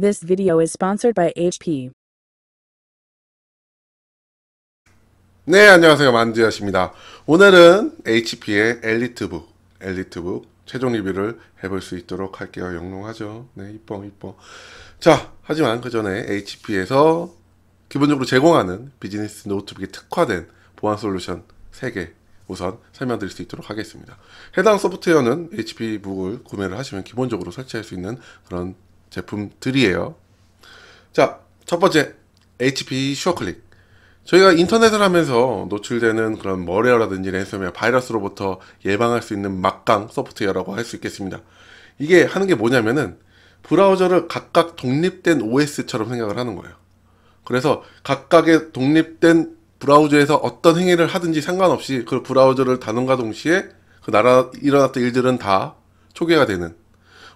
This video is sponsored by HP. 네, 안녕하세요. 만지아십니다. 오늘은 HP의 엘리트북, 엘리트북 최종 리뷰를 해볼 수 있도록 할게요. 영롱하죠? 네, 이뻐, 이뻐. 자, 하지만 그 전에 HP에서 기본적으로 제공하는 비즈니스 노트북에 특화된 보안 솔루션 3개 우선 설명드릴 수 있도록 하겠습니다. 해당 소프트웨어는 HP북을 구매를 하시면 기본적으로 설치할 수 있는 그런 제품들이에요. 자, 첫 번째, HP 슈어클릭. 저희가 인터넷을 하면서 노출되는 그런 머레어라든지 랜섬웨어, 바이러스로부터 예방할 수 있는 막강 소프트웨어라고 할 수 있겠습니다. 이게 하는 게 뭐냐면은 브라우저를 각각 독립된 OS처럼 생각을 하는 거예요. 그래서 각각의 독립된 브라우저에서 어떤 행위를 하든지 상관없이 그 브라우저를 다는과 동시에 그 나라 일어났던 일들은 다 초기화가 되는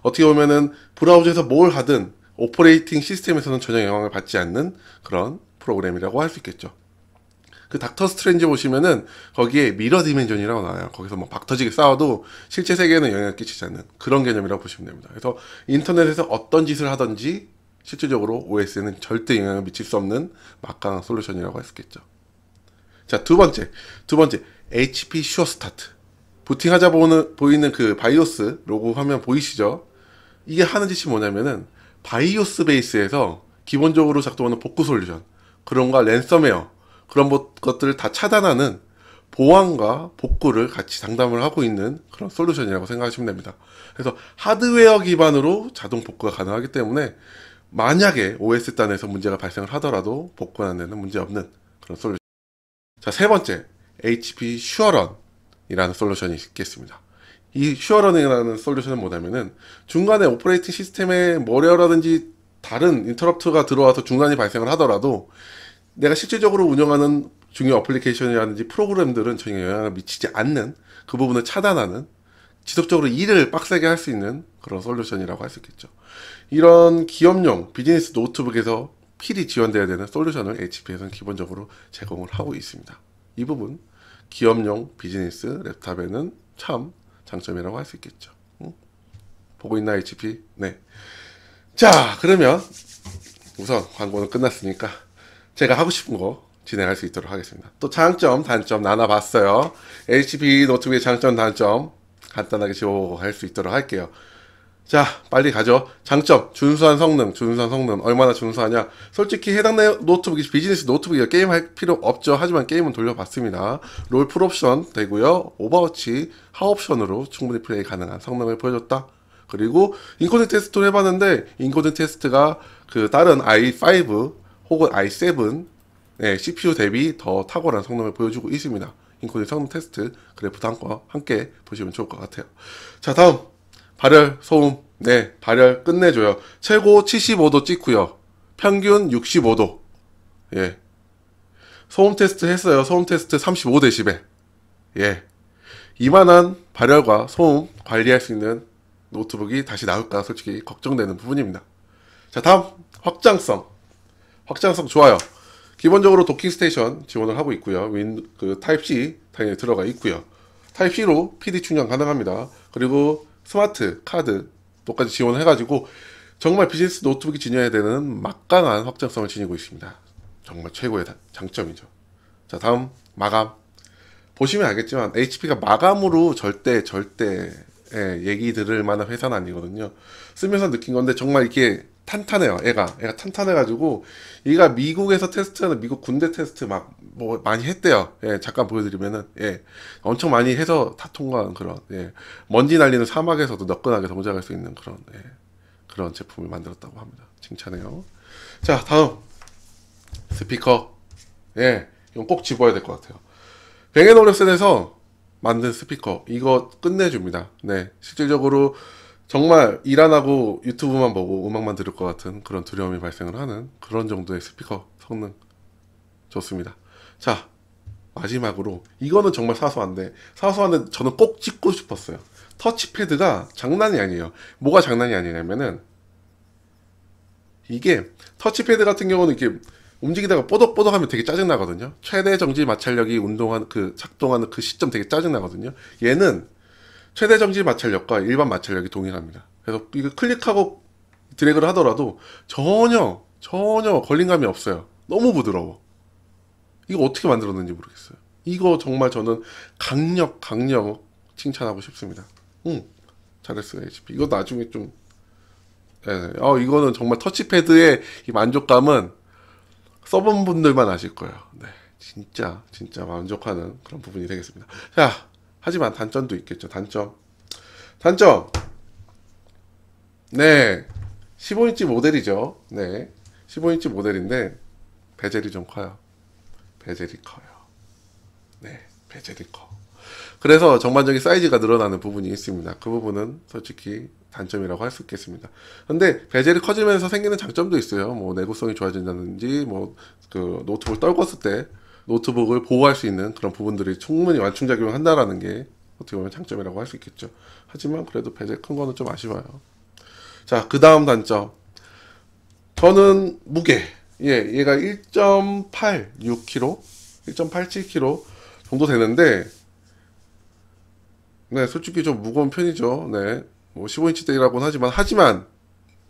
어떻게 보면은 브라우저에서 뭘 하든 오퍼레이팅 시스템에서는 전혀 영향을 받지 않는 그런 프로그램이라고 할 수 있겠죠. 그 닥터 스트레인지 보시면은 거기에 미러 디멘전이라고 나와요. 거기서 뭐 박터지게 싸워도 실제 세계에는 영향을 끼치지 않는 그런 개념이라고 보시면 됩니다. 그래서 인터넷에서 어떤 짓을 하든지 실질적으로 OS에는 절대 영향을 미칠 수 없는 막강한 솔루션이라고 할 수 있겠죠. 자, 두 번째. 두 번째. HP 슈어 스타트. 부팅하자 보는, 보이는 그 바이오스 로고 화면 보이시죠? 이게 하는 짓이 뭐냐면은 바이오스 베이스에서 기본적으로 작동하는 복구 솔루션, 그런가 랜섬웨어, 그런 것들을 다 차단하는 보안과 복구를 같이 상담을 하고 있는 그런 솔루션이라고 생각하시면 됩니다. 그래서 하드웨어 기반으로 자동 복구가 가능하기 때문에 만약에 OS 단에서 문제가 발생을 하더라도 복구하는 데는 문제 없는 그런 솔루션. 자, 세 번째, HP 슈어런이라는 솔루션이 있겠습니다. 이 슈어런이라는 솔루션은 뭐냐면은 중간에 오퍼레이팅 시스템에 머레어라든지 다른 인터럽트가 들어와서 중간이 발생을 하더라도 내가 실질적으로 운영하는 중요 어플리케이션이라든지 프로그램들은 전혀 영향을 미치지 않는 그 부분을 차단하는 지속적으로 일을 빡세게 할 수 있는 그런 솔루션이라고 할 수 있겠죠. 이런 기업용 비즈니스 노트북에서 필히 지원돼야 되는 솔루션을 HP에서는 기본적으로 제공을 하고 있습니다. 이 부분 기업용 비즈니스 랩탑에는 참 장점이라고 할 수 있겠죠. 응? 보고 있나 HP? 네. 자 그러면 우선 광고는 끝났으니까 제가 하고 싶은 거 진행할 수 있도록 하겠습니다. 또 장점, 단점 나눠봤어요. HP 노트북의 장점, 단점 간단하게 짚어보고 할수 있도록 할게요. 자, 빨리 가죠. 장점, 준수한 성능, 준수한 성능, 얼마나 준수하냐. 솔직히 해당 노트북이 비즈니스 노트북이요. 게임할 필요 없죠. 하지만 게임은 돌려봤습니다. 롤 풀옵션 되고요. 오버워치 하옵션으로 충분히 플레이 가능한 성능을 보여줬다. 그리고 인코딩 테스트를 해봤는데, 인코딩 테스트가 그 다른 i5 혹은 i7 네, CPU 대비 더 탁월한 성능을 보여주고 있습니다. 인코딩 성능 테스트 그래프도 함께, 함께 보시면 좋을 것 같아요. 자, 다음. 발열, 소음. 네, 발열 끝내줘요. 최고 75도 찍고요. 평균 65도. 예. 소음 테스트 했어요. 소음 테스트 35dB. 예. 이만한 발열과 소음 관리할 수 있는 노트북이 다시 나올까 솔직히 걱정되는 부분입니다. 자, 다음. 확장성. 확장성 좋아요. 기본적으로 도킹 스테이션 지원을 하고 있고요. 윈, 그 타입C 당연히 들어가 있고요. 타입C로 PD 충전 가능합니다. 그리고 스마트 카드 똑같이 지원을 해가지고 정말 비즈니스 노트북이 지녀야 되는 막강한 확장성을 지니고 있습니다. 정말 최고의 장점이죠. 자 다음 마감 보시면 알겠지만 HP가 마감으로 절대 절대 예, 얘기 들을 만한 회사는 아니거든요. 쓰면서 느낀 건데 정말 이게 탄탄해요. 애가 애가 탄탄해가지고 얘가 미국에서 테스트하는 미국 군대 테스트 막 뭐 많이 했대요. 예, 잠깐 보여드리면은 예, 엄청 많이 해서 다 통과한 그런 예, 먼지 날리는 사막에서도 너끈하게 동작할 수 있는 그런 예, 그런 제품을 만들었다고 합니다. 칭찬해요. 자 다음 스피커 예, 이건 꼭 집어야 될 것 같아요. 뱅앤올레슨에서 만든 스피커 이거 끝내줍니다. 네, 실질적으로 정말 일 안 하고 유튜브만 보고 음악만 들을 것 같은 그런 두려움이 발생을 하는 그런 정도의 스피커 성능 좋습니다. 자 마지막으로 이거는 정말 사소한데 사소한데 저는 꼭 찍고 싶었어요. 터치패드가 장난이 아니에요. 뭐가 장난이 아니냐면은 이게 터치패드 같은 경우는 이렇게 움직이다가 뽀덕뽀덕하면 되게 짜증 나거든요. 최대 정지 마찰력이 운동하는 그 작동하는 그 시점 되게 짜증 나거든요. 얘는 최대 정지 마찰력과 일반 마찰력이 동일합니다. 그래서 이거 클릭하고 드래그를 하더라도 전혀 전혀 걸림감이 없어요. 너무 부드러워. 이거 어떻게 만들었는지 모르겠어요. 이거 정말 저는 강력 강력 칭찬하고 싶습니다. 응, 잘했어요 HP. 이거 나중에 좀 예, 어 이거는 정말 터치패드의 이 만족감은 써본 분들만 아실 거예요. 네, 진짜 진짜 만족하는 그런 부분이 되겠습니다. 자, 하지만 단점도 있겠죠. 단점, 단점. 네, 15인치 모델이죠. 네, 15인치 모델인데 베젤이 좀 커요. 베젤이 커요. 네, 베젤이 커. 그래서 전반적인 사이즈가 늘어나는 부분이 있습니다. 그 부분은 솔직히 단점이라고 할 수 있겠습니다. 근데 베젤이 커지면서 생기는 장점도 있어요. 뭐 내구성이 좋아진다든지 뭐 그 노트북을 떨궜을 때 노트북을 보호할 수 있는 그런 부분들이 충분히 완충작용을 한다라는 게 어떻게 보면 장점이라고 할 수 있겠죠. 하지만 그래도 베젤 큰 거는 좀 아쉬워요. 자, 그 다음 단점. 저는 무게. 예, 얘가 1.86kg, 1.87kg 정도 되는데, 네, 솔직히 좀 무거운 편이죠. 네, 뭐 15인치대라고는 하지만, 하지만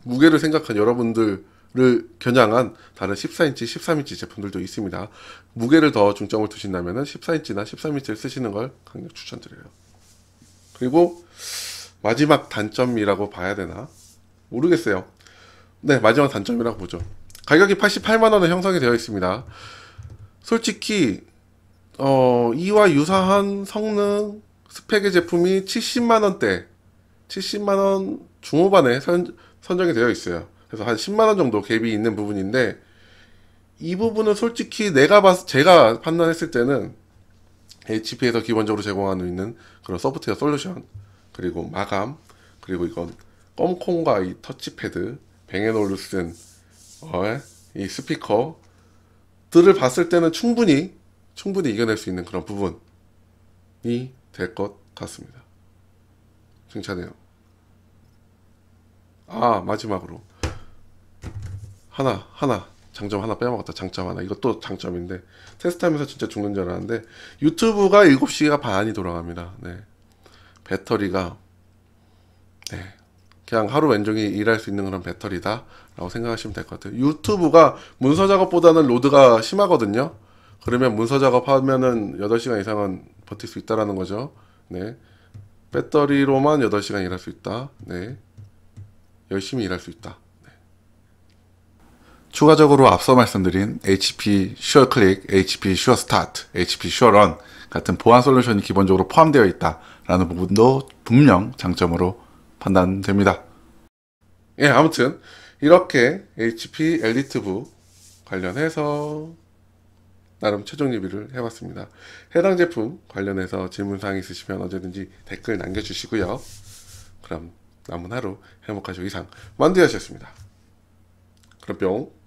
무게를 생각한 여러분들 을 겨냥한 다른 14인치, 13인치 제품들도 있습니다. 무게를 더 중점을 두신다면 14인치나 13인치를 쓰시는 걸 강력 추천드려요. 그리고 마지막 단점이라고 봐야 되나? 모르겠어요. 네, 마지막 단점이라고 보죠. 가격이 88만 원에 형성이 되어 있습니다. 솔직히 어, 이와 유사한 성능 스펙의 제품이 70만 원대, 70만 원 중후반에 선, 선정이 되어 있어요. 그래서 한 10만 원 정도 갭이 있는 부분인데 이 부분은 솔직히 내가 봤 제가 판단했을 때는 HP에서 기본적으로 제공하고 있는 그런 소프트웨어 솔루션 그리고 마감 그리고 이건 껌콩과 이 터치패드 뱅앤올루슨 어, 이 스피커들을 봤을 때는 충분히 충분히 이겨낼 수 있는 그런 부분이 될 것 같습니다. 칭찬해요. 아 마지막으로 하나 하나 장점 하나 빼먹었다. 장점 하나. 이것도 장점인데 테스트하면서 진짜 죽는 줄 알았는데 유튜브가 7시가 반이 돌아갑니다. 네. 배터리가 네. 그냥 하루 왼종일 일할 수 있는 그런 배터리다 라고 생각하시면 될 것 같아요. 유튜브가 문서 작업보다는 로드가 심하거든요. 그러면 문서 작업하면은 8시간 이상은 버틸 수 있다라는 거죠. 네. 배터리로만 8시간 일할 수 있다. 네. 열심히 일할 수 있다 추가적으로 앞서 말씀드린 HP Sure Click, HP Sure Start, HP Sure Run 같은 보안 솔루션이 기본적으로 포함되어 있다라는 부분도 분명 장점으로 판단됩니다. 예, 아무튼 이렇게 HP 엘리트북 관련해서 나름 최종 리뷰를 해봤습니다. 해당 제품 관련해서 질문사항 있으시면 언제든지 댓글 남겨주시고요. 그럼 남은 하루 행복하시고 이상 만두였습니다. 그럼 뿅.